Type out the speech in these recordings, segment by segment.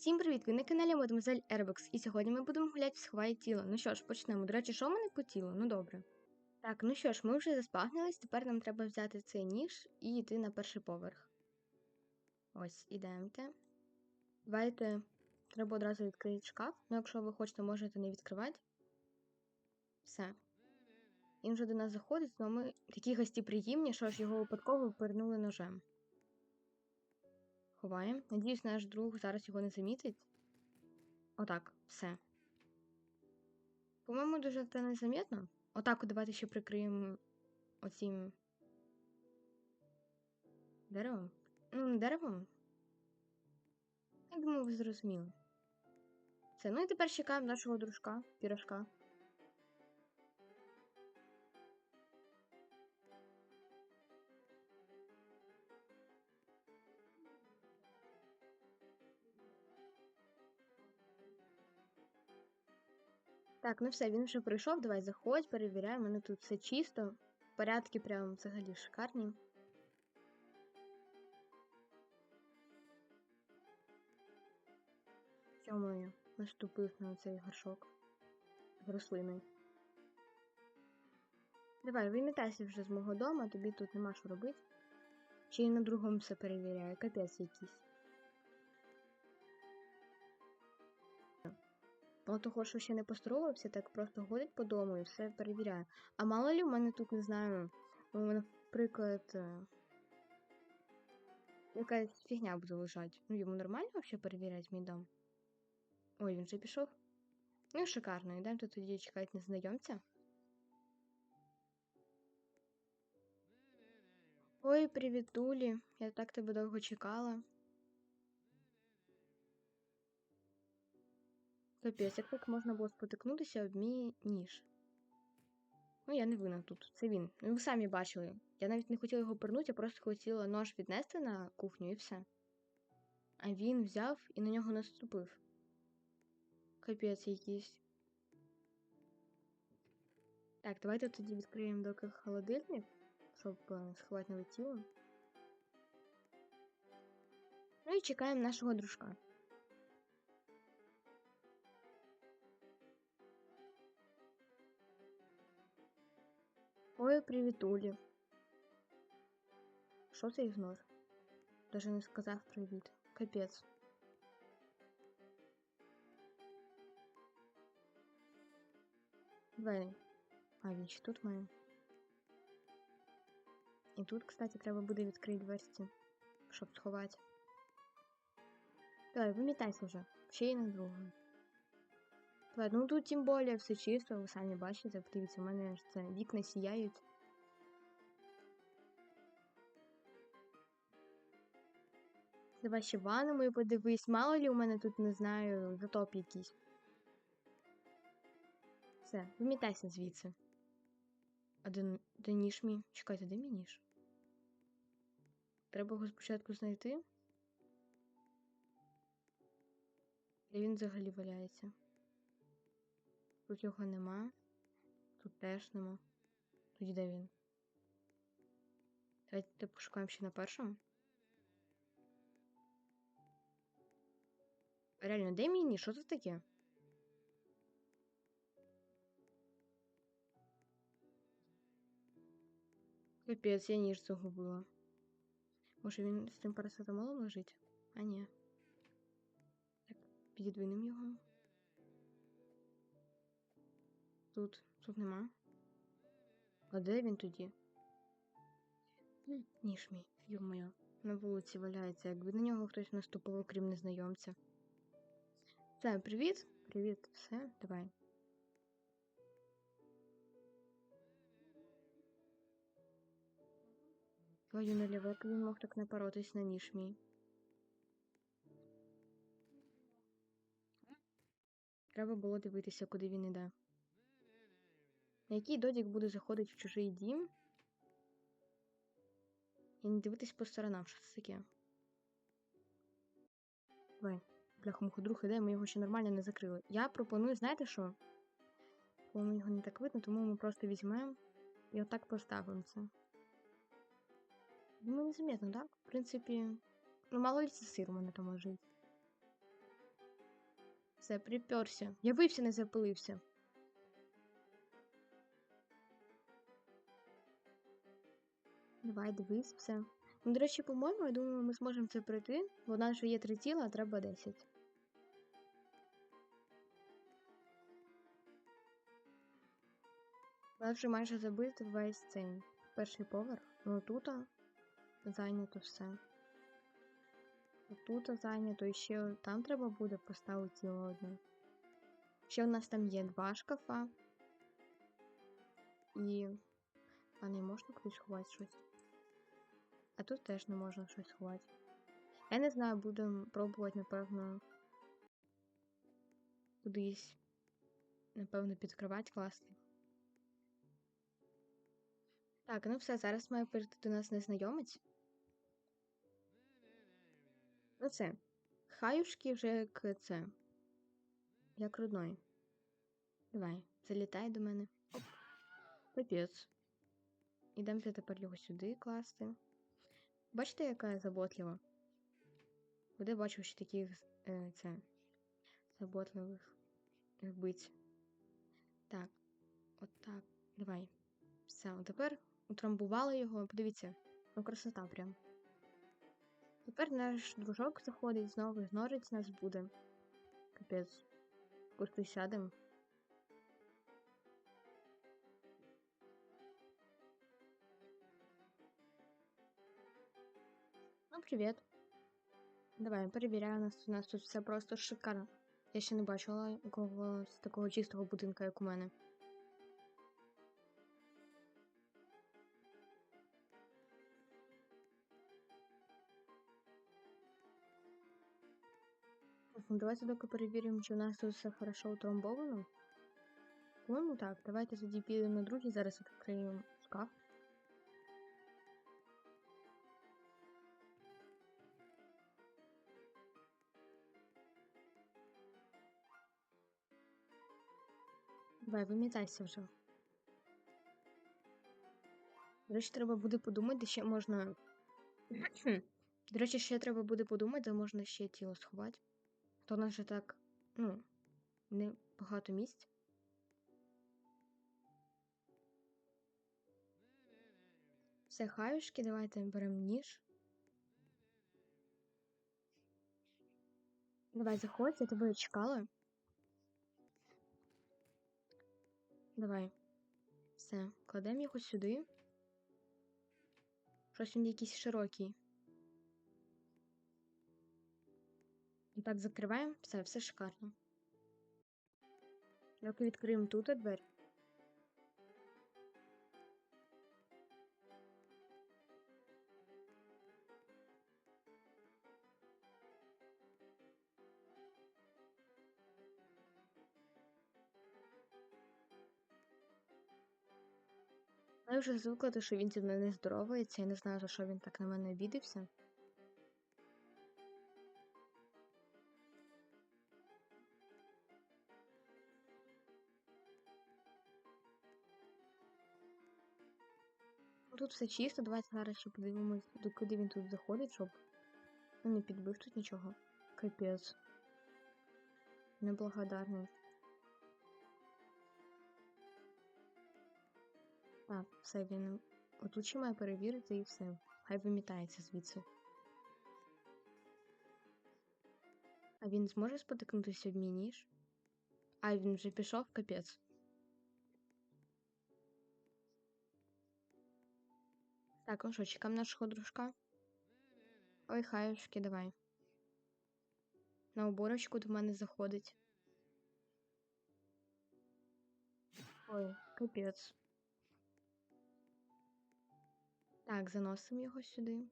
Всім привіт! Ви на каналі Мадемуазель Airbox, і сьогодні ми будемо гуляти в сховає тіло. Ну що ж, почнемо. До речі, що в мене по тілу? Ну добре. Так, ну що ж, ми вже заспагнились, тепер нам треба взяти цей ніж і йти на перший поверх. Ось, ідемте. Давайте, треба одразу відкрити шкаф. Ну, якщо ви хочете, можете не відкривати. Все. Він вже до нас заходить, але ми такі гостєприємні, що ж його випадково пернули ножем. Ховаємо. Надіюсь, наш друг зараз його не замітить. Отак, все. По-моєму, дуже це незаметно. Отак, давайте ще прикриємо оцім деревом. Ну, не деревом. Я думаю, ви зрозуміли. Все, ну і тепер чекаємо нашого дружка, пірожка. Так, ну все, він вже прийшов. Давай заходь, перевіряємо. У мене тут все чисто. Порядки прям взагалі шикарні. Я наступив на цей горшок з рослиною? Давай, вимітайся вже з мого дому, тобі тут нема що робити. Чи і на другому все перевіряю, капець якийсь. Ну, того, що ще не поздоровався, так просто ходить по дому і все перевіряє. А мало ли в мене тут не знаю, наприклад, е, якась фігня буде лежати. Ну, йому нормально взагалі перевіряти мій дом? Ой, він вже пішов. Ну, шикарно, йдемо тут тоді чекати незнайомця. Ой, привіт, Тулі. Я так тебе довго чекала. Капець, як так можна було спотикнутися об мій ніж? Ну, я не винна тут. Це він. Ну, ви самі бачили. Я навіть не хотіла його пернути, я просто хотіла нож віднести на кухню і все. А він взяв і на нього наступив. Капець якийсь. Так, давайте тоді відкриємо доки холодильник, щоб е, сховати нове тіло. Ну і чекаємо нашого дружка. Ой, привітулі. Що це ігнор? Даже не сказав привіт. Капець. Давай. А, він ще тут має. І тут, кстати, треба буде відкрити дверці, щоб сховати. Давай, вимітайся вже. Ще й на другу. Ну тут тим більше все чисто, ви самі бачите, подивіться, у мене ж це вікна сіяють. Давай ще ванну мою подивись, мало ли у мене тут, не знаю, затоп якийсь. Все, вимітайся звідси. А де, де ніж мій? Чекайте, де мій ніж? Треба його спочатку знайти. Де він взагалі валяється? Тут його нема. Тут теж нема. Тоді де він? Давайте пошукаємо ще на першому. Реально, де мій ніж? Що це таке? Капець, я ніж загубила. Може він з тим парацетамолом лежить? А ні. Так, підідвинемо його. Тут, тут нема. А де він тоді? Ніж мій, йо-моє. На вулиці валяється, якби на нього хтось наступив, окрім незнайомця. Все, привіт. Привіт, все, давай. Твою наліво, як він мог так напоротись на ніж мій. Треба було дивитися, куди він іде. На який додік буде заходити в чужий дім? І не дивитись по сторонам, що це таке. Давай, бляха друг іде, ми його ще нормально не закрили. Я пропоную, знаєте що? По-моєму, його не так видно, тому ми просто візьмемо і отак поставимо це. Ну, незаметно, так? В принципі, ну мало ли це сир у мене там лежить. Все, приперся. Явився, не запилився. Давай, дивись, все. Ну, до речі, по-моєму, я думаю, ми зможемо це пройти, бо у нас вже є три тіла, а треба 10. У нас вже майже забито весь цей перший поверх. Ну тут зайнято все. Тут зайнято і ще там треба буде поставити тіло одне. Ще у нас там є два шкафа. І. А не можна кудись ховати щось. А тут теж не можна щось ховати. Я не знаю, будемо пробувати, напевно, кудись, напевно, під кровать класти. Так, ну все, зараз має прийти до нас незнайомець. Ну це. Хаюшки вже як це. Як родной. Давай, залітай до мене. Оп. Капець. Ідемте тепер його сюди класти. Бачите, яка заботлива? Куди бачив ще таких е, це, заботливих вбиць? Так, от так. Давай. Все, от тепер утрамбували його. Подивіться, ну красота прям. Тепер наш дружок заходить знову, гнорить нас буде. Капець. Просто сядемо. Ну, привіт. Давай, перевіряю у нас. У нас тут все просто шикарно. Я ще не бачила якогось такого чистого будинка, як у мене. Ну, Давайте доки перевіримо, чи у нас тут все хорошо утрамбовано. По-моєму, так. Давайте тоді підемо на другий, зараз відкриємо шкаф. Давай, вимітайся вже. До речі, треба буде подумати, ще можна. До речі, ще треба буде подумати, де можна ще тіло сховати. То у нас же так, ну, не багато місць. Все, хаюшки, давайте беремо ніж. Давай, заходь, я тебе чекала. Давай. Все, кладемо його сюди. Щось він якийсь широкий. І так закриваємо. Все, все шикарно. Доки відкриємо тут двері. Я вже звикла, що він зі мною не здоровається, я не знаю, за що він так на мене обідився. Ну, Тут все чисто, давайте зараз ще подивимось, до куди він тут заходить, щоб ну, не підбив тут нічого. Капець. Неблагодарний. Так, все він. Отут ще має перевірити і все. Хай вимітається звідси. А він зможе спотикнутися в мій ніж? А він вже пішов, капець. Так, ну що, чекаємо нашого дружка. Ой, хаюшки, давай. На уборочку до мене заходить. Ой, капець. Так, заносимо його сюди.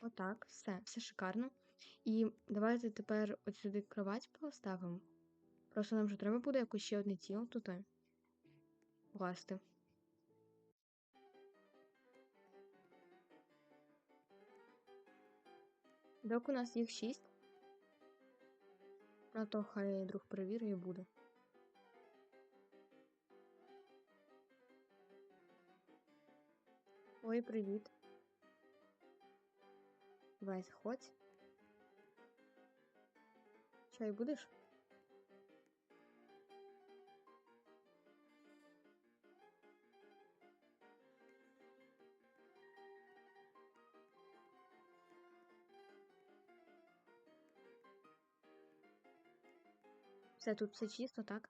Отак, все, все шикарно. І давайте тепер от сюди кровать поставимо. Просто нам вже треба буде якось ще одне тіло тут класти. Док у нас їх шість. А то хай друг перевірить і буде. Ой, привіт. Давай, заходь. Чай будеш? Все тут все чисто, так?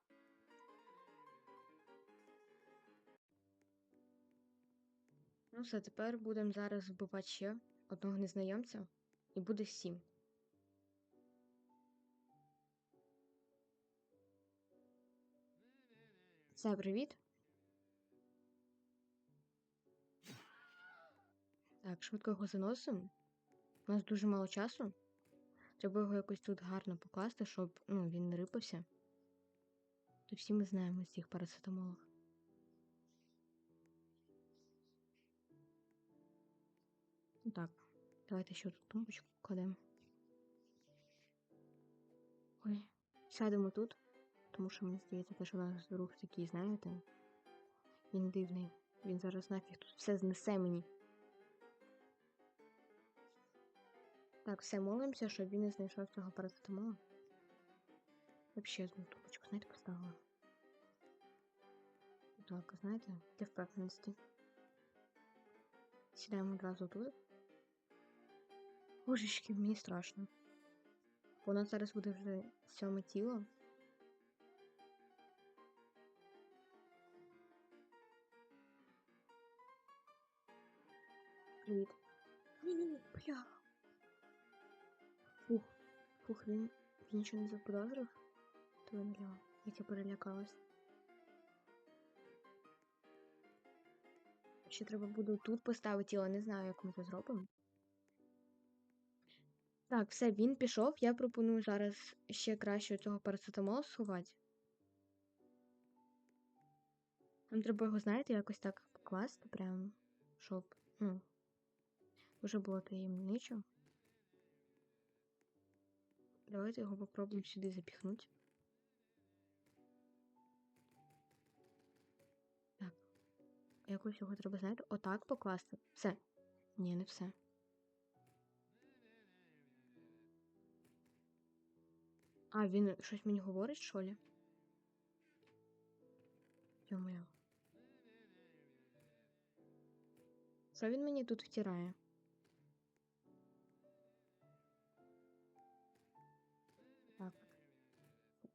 Ну все, тепер будемо зараз вбивати ще одного незнайомця, і буде сім. Все, привіт. Так, швидко його заносимо. У нас дуже мало часу. Треба його якось тут гарно покласти, щоб ну, він не рипався. То всі ми знаємо з цих парацетамолів. Давайте ще тут тумбочку кладемо. Ой, сядемо тут, тому що мені здається, те, що у нас рух такий, знаєте, він дивний. Він зараз нафіг тут все знесе мені. Так, все молимося, щоб він не знайшов цього парацетамолу. Вообще одну тумбочку, знаєте, поставила. Так, знаєте, для впевненості. Сідаємо одразу тут. Божечки, мені страшно. Нас зараз буде вже сьоме тіло. Привіт. Ні-ні-ні, бля. Фух, фух, він, він нічого не заподозрив. То бля, як я перелякалась. Ще треба буде тут поставити тіло, не знаю, як ми це зробимо. Так, все, він пішов. Я пропоную зараз ще краще цього парацетамолу сховати. Нам треба його, знаєте, якось так покласти, прям, щоб, ну, вже було таємничо. Давайте його попробуємо сюди запіхнути. Так. Якось його треба, знаєте, отак покласти. Все. Ні, не все. А, він щось мені говорить, що ли? Йо-моє. Що він мені тут втирає? Так.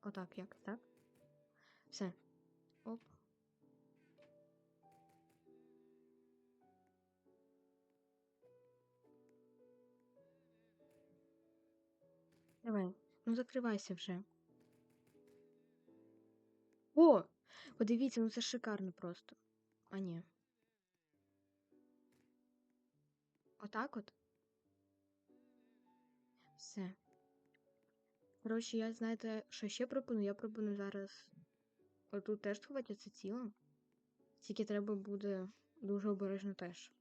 Отак, як, так? Все. Оп. Давай. Ну закривайся вже. О! Подивіться, ну це шикарно просто. А ні. Отак от. Все. Коротше, я знаєте, що ще пропоную? Я пропоную зараз отут теж сховати це тіло. Тільки треба буде дуже обережно теж.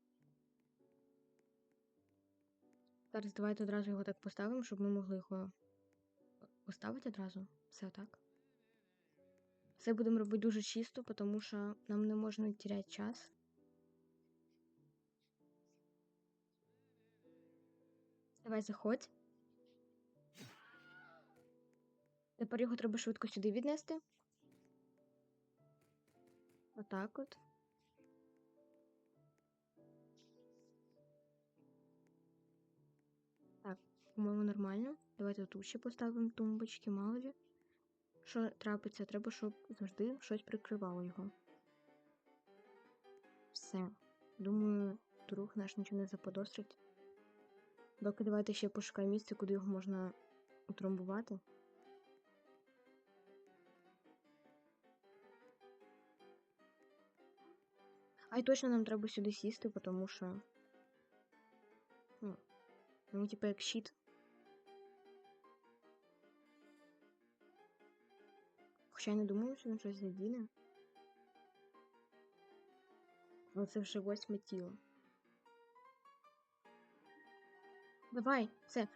Зараз давайте одразу його так поставимо, щоб ми могли його поставити одразу. Все так. Все будемо робити дуже чисто, тому що нам не можна теряти час. Давай заходь. Тепер його треба швидко сюди віднести. Отак от. По-моєму, нормально. Давайте тут ще поставимо тумбочки, мало ли. Що трапиться, треба, щоб завжди щось прикривало його. Все. Думаю, друг наш нічого не заподозрить. Доки давайте ще пошукаємо місце, куди його можна утрамбувати. А й точно нам треба сюди сісти, тому що. Ну, ну типа як щит. Хоча я не думаю, що він щось задіне. Але це вже восьме тіло. Давай, все.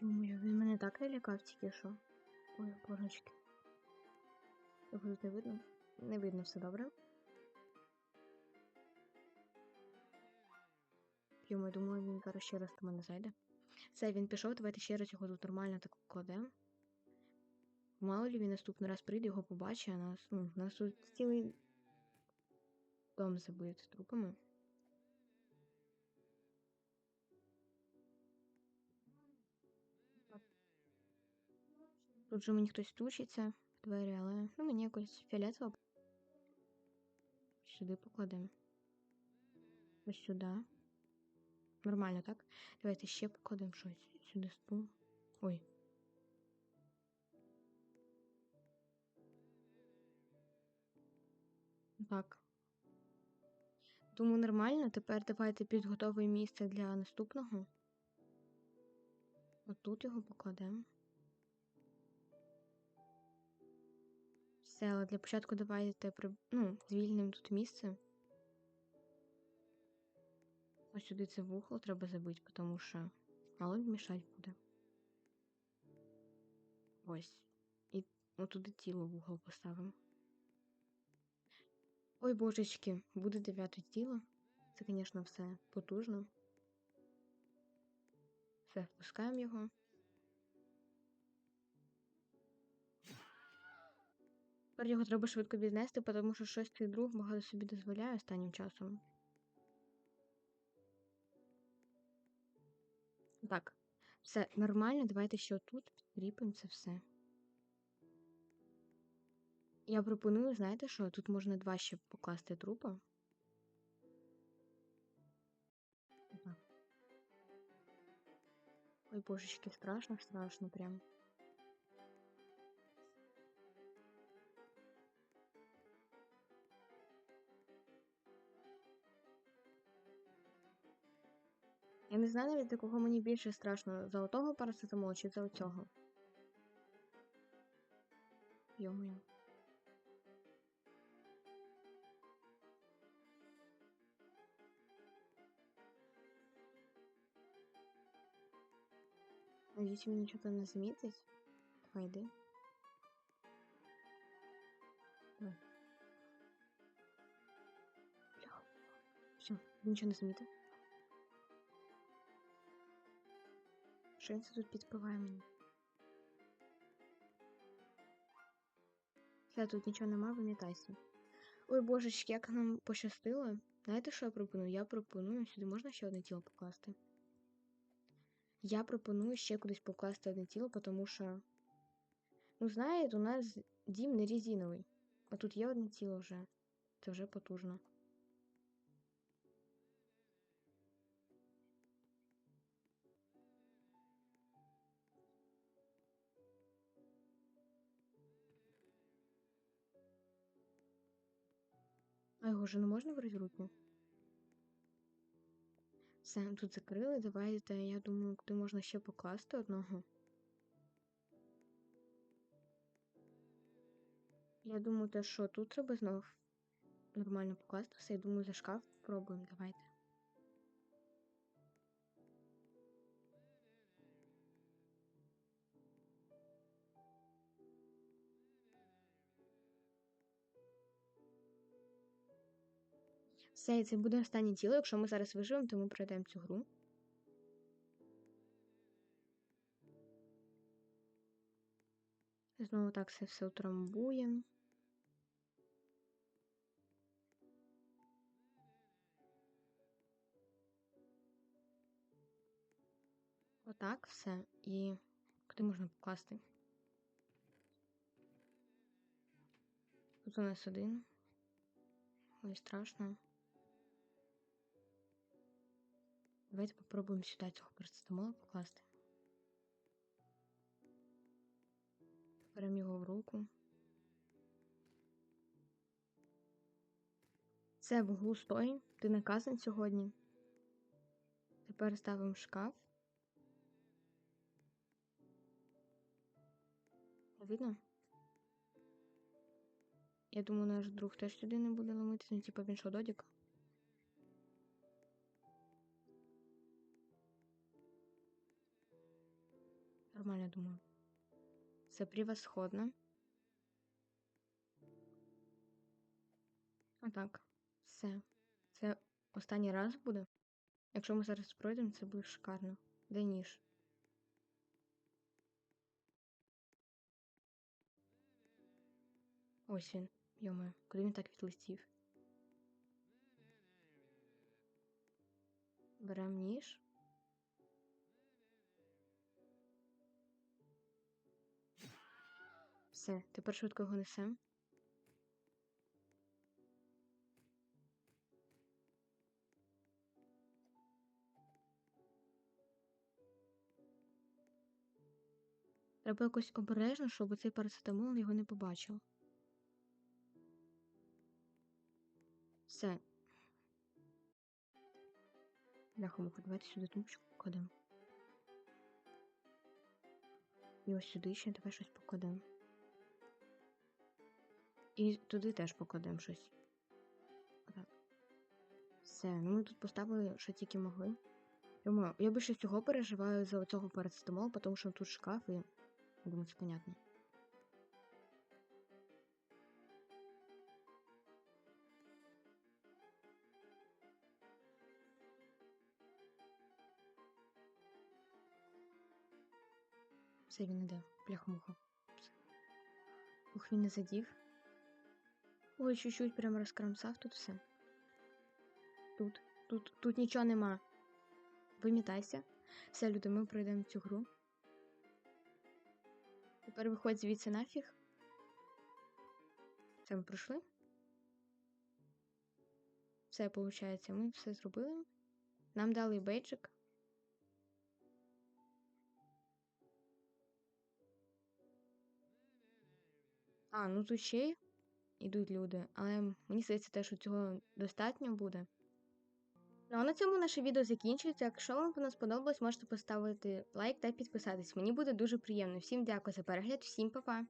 Йому-моє, він мене так налякав тільки що. Ой, божечки. Його тут не видно? Не видно все добре. Йому, я думаю, він зараз ще раз до мене зайде. Все, він пішов, давайте ще раз його тут нормально так покладемо. Мало ли він наступний раз прийде, його побачить, а нас, ну, нас тут цілий дом забит трупами. Тут же мені хтось стучиться в двері, але ну, мені якось фіолетово. Сюди покладемо. Ось сюди. Нормально, так? Давайте ще покладемо щось. Сюди стул. Ой. Так. Думаю, нормально. Тепер давайте підготовуємо місце для наступного. Отут його покладемо. Все, для початку давайте при... ну, звільнимо тут місце. Ось сюди це вухо треба забити, тому що мало ли мішать буде. Ось. І отуди тіло в угол поставимо. Ой, божечки, буде дев'яте тіло. Це, звісно, все потужно. Все, впускаємо його. Тепер його треба швидко віднести, тому що щось цей друг багато собі дозволяє останнім часом. Так, все нормально. Давайте ще тут підкріпимо це все. Я пропоную, знаєте що? Тут можна два ще покласти трупа. Ой, божечки, страшно, страшно прям. Я не знаю навіть, за кого мені більше страшно, за отого парацетамолу чи за оцього. Йо-моє. Надіюсь, він нічого не замітить. Давай йди. Давай. Бля. Все, нічого не замітив. Що він це тут підпиває мені? Все, тут нічого нема, вимітайся. Ой, божечки, як нам пощастило. Знаєте, що я пропоную? Я пропоную сюди можна ще одне тіло покласти. Я пропоную ще кудись покласти одне тіло, тому що. Ну, знаєте, у нас дім не резиновий. А тут є одне тіло вже. Це вже потужно. А його вже не можна в руки? Все, тут закрили. Давайте, я думаю, куди можна ще покласти одного. Я думаю, те, що тут треба знов нормально покласти все. Я думаю, за шкаф спробуємо. Давайте. Все, це буде останнє тіло. Якщо ми зараз виживемо, то ми пройдемо цю гру. Знову так все все утрамбуємо. Отак все. І куди можна покласти? Тут у нас один. Ой, страшно. Давайте попробуємо сюди цього парацетамолу покласти. Беремо його в руку. Це в углу стой. Ти наказан сьогодні. Тепер ставимо шкаф. Видно? Я думаю, наш друг теж сюди не буде ломитися, ну, типа він що, додік? нормально, думаю. Це превосходно. Отак. Все. Це останній раз буде. Якщо ми зараз пройдемо, це буде шикарно. Де ніж? Ось він. Йома, куди він так відлетів? Берем ніж. Все, тепер швидко його несем. Треба якось обережно, щоб цей парацетамол його не побачив. Все. Бляха-муха, давайте сюди тумбочку покладемо. І ось сюди ще давай щось покладемо. І туди теж покладемо щось. Отак. Все, ну ми тут поставили, що тільки могли. Думаю, я більше всього переживаю за цього парацетамол, тому що тут шкаф і. Думаю, це понятно. Все, він іде. Бляха-муха. Ух, він не задів. Ой, чуть-чуть прям розкрамсав тут все. Тут, тут, тут нічого нема. Вимітайся. Все, люди, ми пройдемо цю гру. Тепер виходь звідси нафіг. Це ми пройшли. Все, виходить, ми все зробили. Нам дали бейджик. А, ну тут ще йдуть люди, але мені здається, те, що цього достатньо буде. Ну а на цьому наше відео закінчується. Якщо вам воно сподобалось, можете поставити лайк та підписатись. Мені буде дуже приємно. Всім дякую за перегляд, всім па-па!